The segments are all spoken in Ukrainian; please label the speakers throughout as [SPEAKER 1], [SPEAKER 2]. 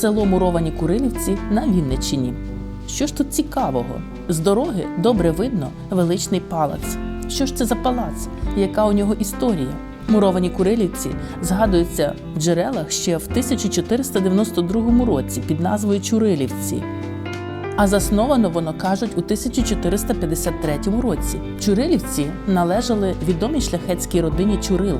[SPEAKER 1] село Муровані Курилівці на Вінниччині. Що ж тут цікавого? З дороги добре видно величний палац. Що ж це за палац? Яка у нього історія? Муровані Курилівці згадуються в джерелах ще в 1492 році під назвою Чурилівці. А засновано воно кажуть у 1453 році. Чурилівці належали відомій шляхетській родині Чурил.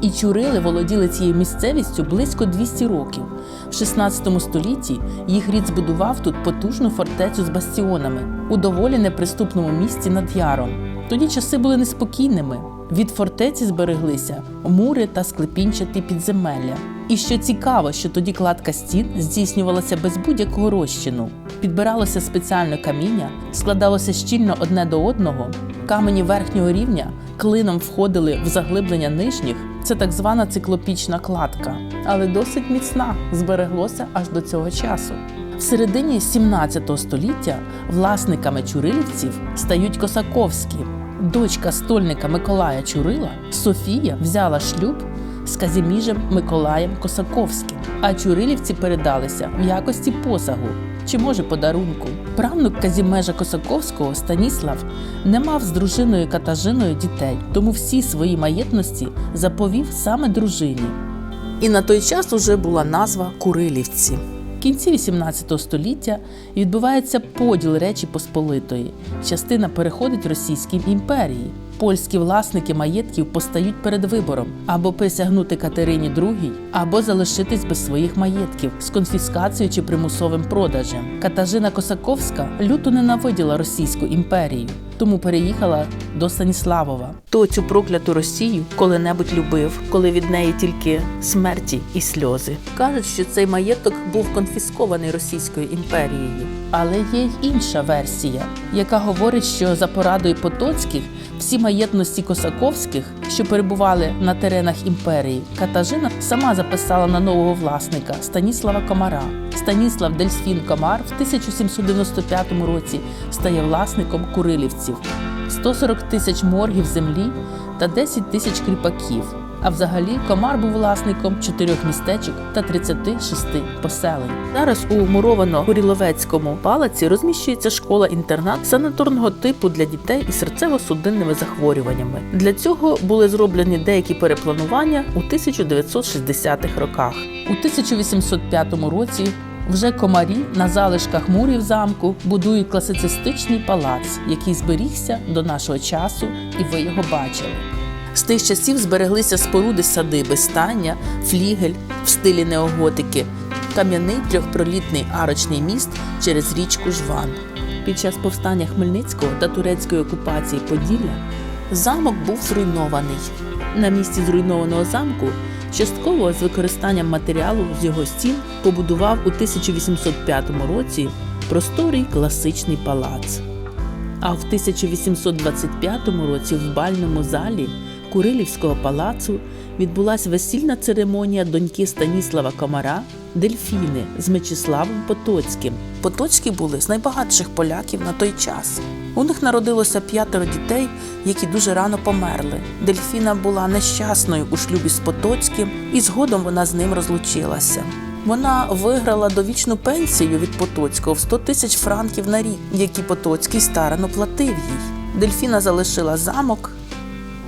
[SPEAKER 1] І Чурили володіли цією місцевістю близько 200 років. В 16 столітті їх рід збудував тут потужну фортецю з бастіонами у доволі неприступному місці над яром. Тоді часи були неспокійними. Від фортеці збереглися мури та склепінчаті підземелля. І що цікаво, що тоді кладка стін здійснювалася без будь-якого розчину. Підбиралося спеціальне каміння, складалося щільно одне до одного. Камені верхнього рівня клином входили в заглиблення нижніх. Це так звана циклопічна кладка, але досить міцна, збереглося аж до цього часу. В середині 17 століття власниками чурилівців стають Косаковські. Дочка стольника Миколая Чурила Софія взяла шлюб з Казіміжем Миколаєм Косаковським, а чурилівці передалися в якості посагу чи може подарунку. Правнук Казімежа Косаковського Станіслав не мав з дружиною Катажиною дітей, тому всі свої маєтності заповів саме дружині. І на той час уже була назва Курилівці. В кінці 18 століття відбувається поділ Речі Посполитої. Частина переходить Російській імперії. Польські власники маєтків постають перед вибором або присягнути Катерині II, або залишитись без своїх маєтків з конфіскацією чи примусовим продажем. Катажина Косаковська люто ненавиділа Російську імперію, тому переїхала до Станіславова. То цю прокляту Росію коли-небудь любив, коли від неї тільки смерті і сльози. Кажуть, що цей маєток був конфіскований Російською імперією. Але є й інша версія, яка говорить, що за порадою Потоцьких всі маєтності Косаковських, що перебували на теренах імперії, Катажина сама записала на нового власника Станіслава Комара. Станіслав Дельсфін Комар в 1795 році стає власником Курилівців, 140 тисяч моргів землі та 10 тисяч кріпаків. А взагалі комар був власником чотирьох містечок та 36 поселень. Зараз у муровано-Куріловецькому палаці розміщується школа-інтернат санаторного типу для дітей із серцево-судинними захворюваннями. Для цього були зроблені деякі перепланування у 1960-х роках. У 1805 році вже комарі на залишках мурів замку будують класицистичний палац, який зберігся до нашого часу, і ви його бачили. З тих часів збереглися споруди садиби, стання, флігель в стилі неоготики, кам'яний трьохпролітний арочний міст через річку Жван. Під час повстання Хмельницького та турецької окупації Поділля замок був зруйнований. На місці зруйнованого замку частково з використанням матеріалу з його стін побудував у 1805 році просторий класичний палац. А в 1825 році в бальному залі Курилівського палацу відбулася весільна церемонія доньки Станіслава Комара Дельфіни з Мечиславом Потоцьким. Потоцькі були з найбагатших поляків на той час. У них народилося п'ятеро дітей, які дуже рано померли. Дельфіна була нещасною у шлюбі з Потоцьким, і згодом вона з ним розлучилася. Вона виграла довічну пенсію від Потоцького в 100 тисяч франків на рік, які Потоцький старано платив їй. Дельфіна залишила замок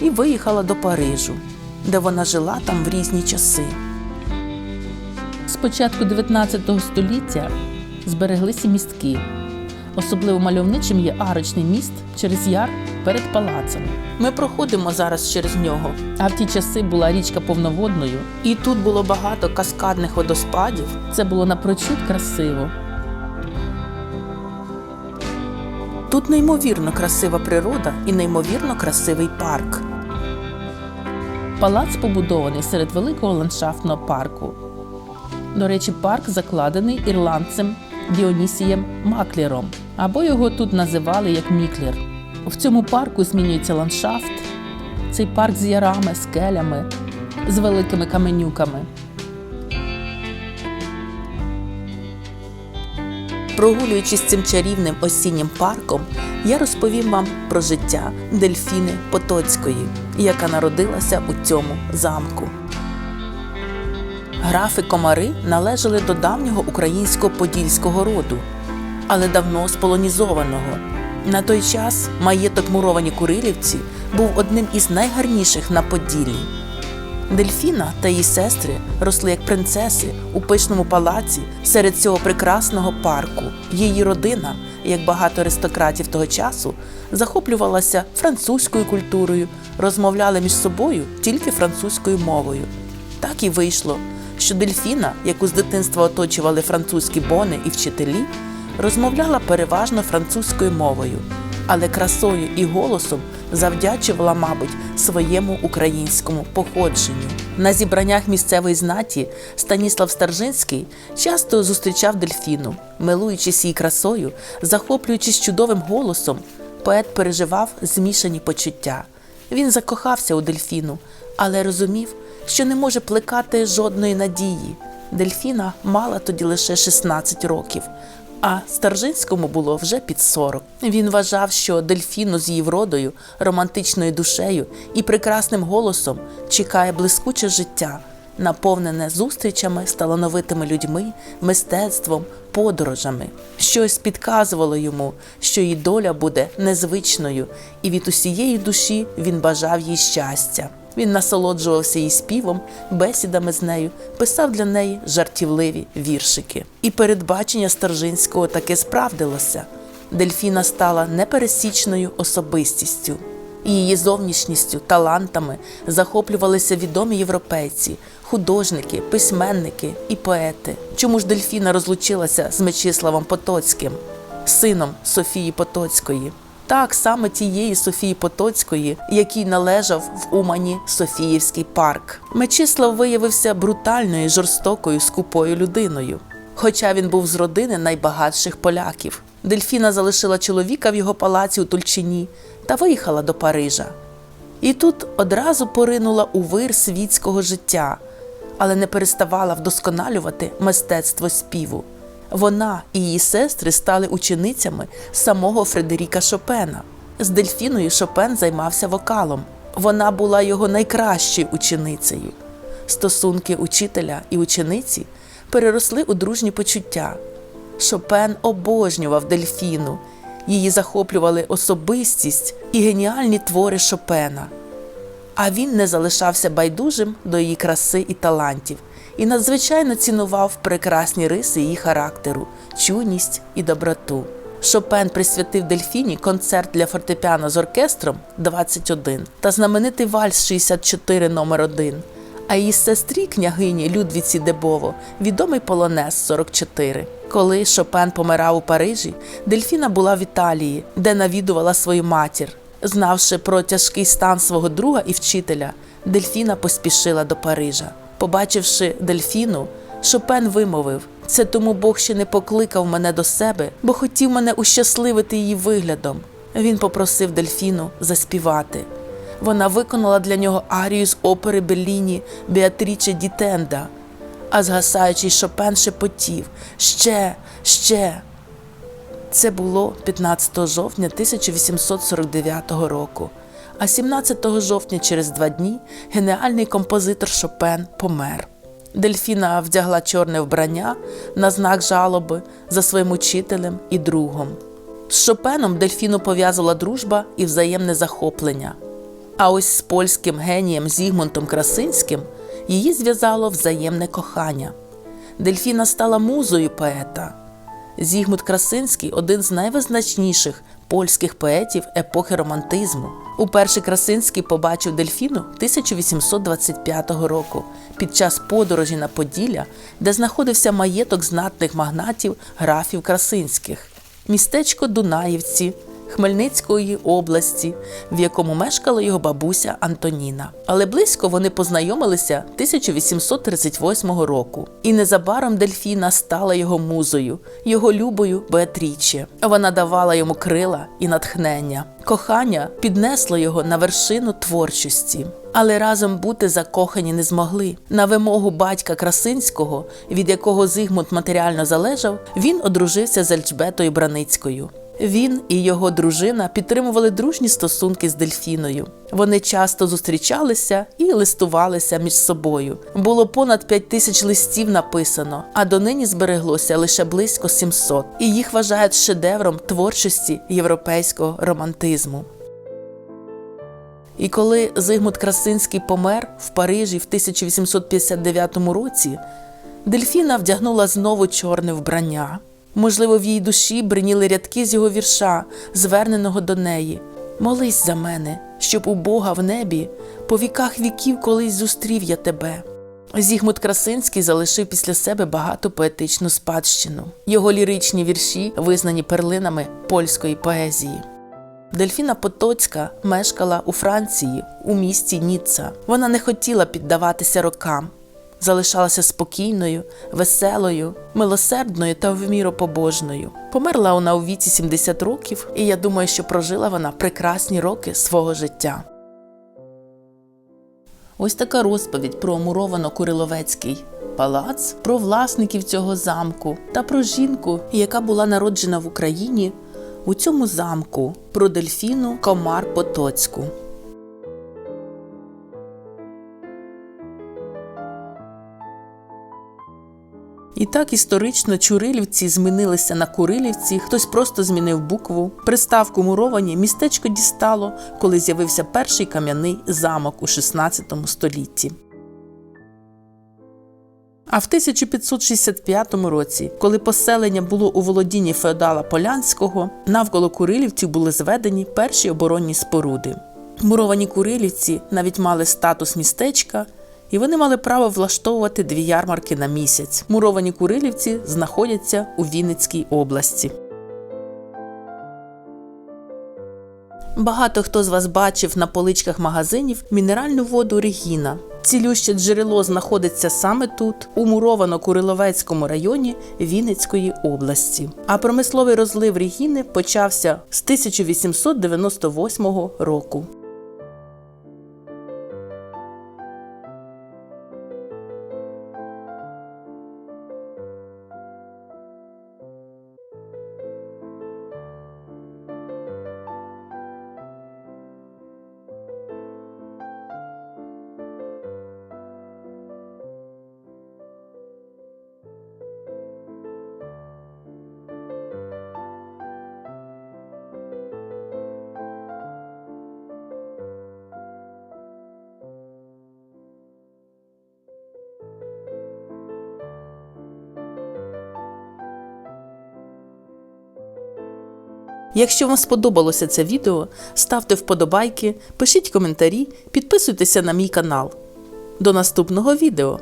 [SPEAKER 1] і виїхала до Парижу, де вона жила там в різні часи. З початку 19 століття збереглися містки. Особливо мальовничим є арочний міст через яр перед палацем. Ми проходимо зараз через нього. А в ті часи була річка повноводною, і тут було багато каскадних водоспадів. Це було напрочуд красиво. Тут неймовірно красива природа і неймовірно красивий парк. Палац побудований серед великого ландшафтного парку. До речі, парк закладений ірландцем Діонісієм Маклером, або його тут називали як Міклер. В цьому парку змінюється ландшафт. Цей парк з ярами, скелями, з великими каменюками. Прогулюючись цим чарівним осіннім парком, я розповім вам про життя Дельфіни Потоцької, яка народилася у цьому замку. Графи комари належали до давнього українського подільського роду, але давно сполонізованого. На той час маєток муровані Курилівці був одним із найгарніших на Поділлі. Дельфіна та її сестри росли як принцеси у пишному палаці серед цього прекрасного парку. Її родина, як багато аристократів того часу, захоплювалася французькою культурою, розмовляли між собою тільки французькою мовою. Так і вийшло, що дельфіна, яку з дитинства оточували французькі бони і вчителі, розмовляла переважно французькою мовою, але красою і голосом завдячувала, мабуть, своєму українському походженню. На зібраннях місцевої знаті Станіслав Старжинський часто зустрічав дельфіну, милуючись її красою, захоплюючись чудовим голосом, поет переживав змішані почуття. Він закохався у дельфіну, але розумів, що не може плекати жодної надії. Дельфіна мала тоді лише 16 років, а Старжинському було вже під 40. Він вважав, що дельфіну з її вродою, романтичною душею і прекрасним голосом чекає блискуче життя, наповнене зустрічами з талановитими людьми, мистецтвом, подорожами. Щось підказувало йому, що її доля буде незвичною, і від усієї душі він бажав їй щастя. Він насолоджувався її співом, бесідами з нею, писав для неї жартівливі віршики. І передбачення Старжинського таки справдилося. Дельфіна стала непересічною особистістю. Її зовнішністю, талантами захоплювалися відомі європейці, художники, письменники і поети. Чому ж Дельфіна розлучилася з Мечиславом Потоцьким, сином Софії Потоцької? Так саме тієї Софії Потоцької, якій належав в Умані Софіївський парк. Мечислав виявився брутальною, жорстокою, скупою людиною. Хоча він був з родини найбагатших поляків. Дельфіна залишила чоловіка в його палаці у Тульчині та виїхала до Парижа. І тут одразу поринула у вир світського життя, але не переставала вдосконалювати мистецтво співу. Вона і її сестри стали ученицями самого Фредеріка Шопена. З Дельфіною Шопен займався вокалом. Вона була його найкращою ученицею. Стосунки учителя і учениці переросли у дружні почуття. Шопен обожнював Дельфіну. Її захоплювали особистість і геніальні твори Шопена. А він не залишався байдужим до її краси і талантів і надзвичайно цінував прекрасні риси її характеру, чуйність і доброту. Шопен присвятив Дельфіні концерт для фортепіано з оркестром 21 та знаменитий вальс 64 номер 1 а її сестрі княгині Людвіці Дебово відомий полонез 44. Коли Шопен помирав у Парижі, Дельфіна була в Італії, де навідувала свою матір. Знавши про тяжкий стан свого друга і вчителя, Дельфіна поспішила до Парижа. Побачивши Дельфіну, Шопен вимовив: це тому Бог ще не покликав мене до себе, бо хотів мене ущасливити її виглядом. Він попросив Дельфіну заспівати. Вона виконала для нього арію з опери Белліні Беатріче Дітенда, а згасаючий Шопен шепотів ще, ще. Це було 15 жовтня 1849 року. А 17 жовтня, через два дні, геніальний композитор Шопен помер. Дельфіна вдягла чорне вбрання на знак жалоби за своїм учителем і другом. З Шопеном Дельфіну пов'язала дружба і взаємне захоплення. А ось з польським генієм Зігмунтом Красинським її зв'язало взаємне кохання. Дельфіна стала музою поета. Зігмунд Красинський один з найвизначніших польських поетів епохи романтизму. Уперше Красинський побачив дельфіну 1825 року під час подорожі на Поділля, де знаходився маєток знатних магнатів графів Красинських, містечко Дунаївці. Хмельницької області, в якому мешкала його бабуся Антоніна. Але близько вони познайомилися 1838 року. І незабаром Дельфіна стала його музою, його любою Беатріче. Вона давала йому крила і натхнення. Кохання піднесло його на вершину творчості. Але разом бути закохані не змогли. На вимогу батька Красинського, від якого Зигмунд матеріально залежав, він одружився з Ельжбетою Браницькою. Він і його дружина підтримували дружні стосунки з дельфіною. Вони часто зустрічалися і листувалися між собою. Було понад 5 тисяч листів написано, а донині збереглося лише близько 700. І їх вважають шедевром творчості європейського романтизму. І коли Зигмунд Красинський помер в Парижі в 1859 році, Дельфіна вдягнула знову чорне вбрання. Можливо, в її душі бриніли рядки з його вірша, зверненого до неї. Молись за мене, щоб у Бога в небі по віках віків колись зустрів я тебе. Зігмунд Красинський залишив після себе багато поетичну спадщину. Його ліричні вірші визнані перлинами польської поезії. Дельфіна Потоцька мешкала у Франції, у місті Ніцца. Вона не хотіла піддаватися рокам, залишалася спокійною, веселою, милосердною та в міру побожною. Померла вона у віці 70 років, і я думаю, що прожила вона прекрасні роки свого життя. Ось така розповідь про муровано Куриловецький палац, про власників цього замку та про жінку, яка була народжена в Україні у цьому замку, про дельфіну Комар Потоцьку. І так історично чурилівці змінилися на курилівці, хтось просто змінив букву. Приставку муровані містечко дістало, коли з'явився перший кам'яний замок у 16 столітті. А в 1565 році, коли поселення було у володінні феодала Полянського, навколо Курилівців були зведені перші оборонні споруди. Муровані Курилівці навіть мали статус містечка, і вони мали право влаштовувати дві ярмарки на місяць. Муровані Курилівці знаходяться у Вінницькій області. Багато хто з вас бачив на поличках магазинів мінеральну воду Регіна. Цілюще джерело знаходиться саме тут, у Муровано-Куриловецькому районі Вінницької області. А промисловий розлив Регіни почався з 1898 року. Якщо вам сподобалося це відео, ставте вподобайки, пишіть коментарі, підписуйтеся на мій канал. До наступного відео!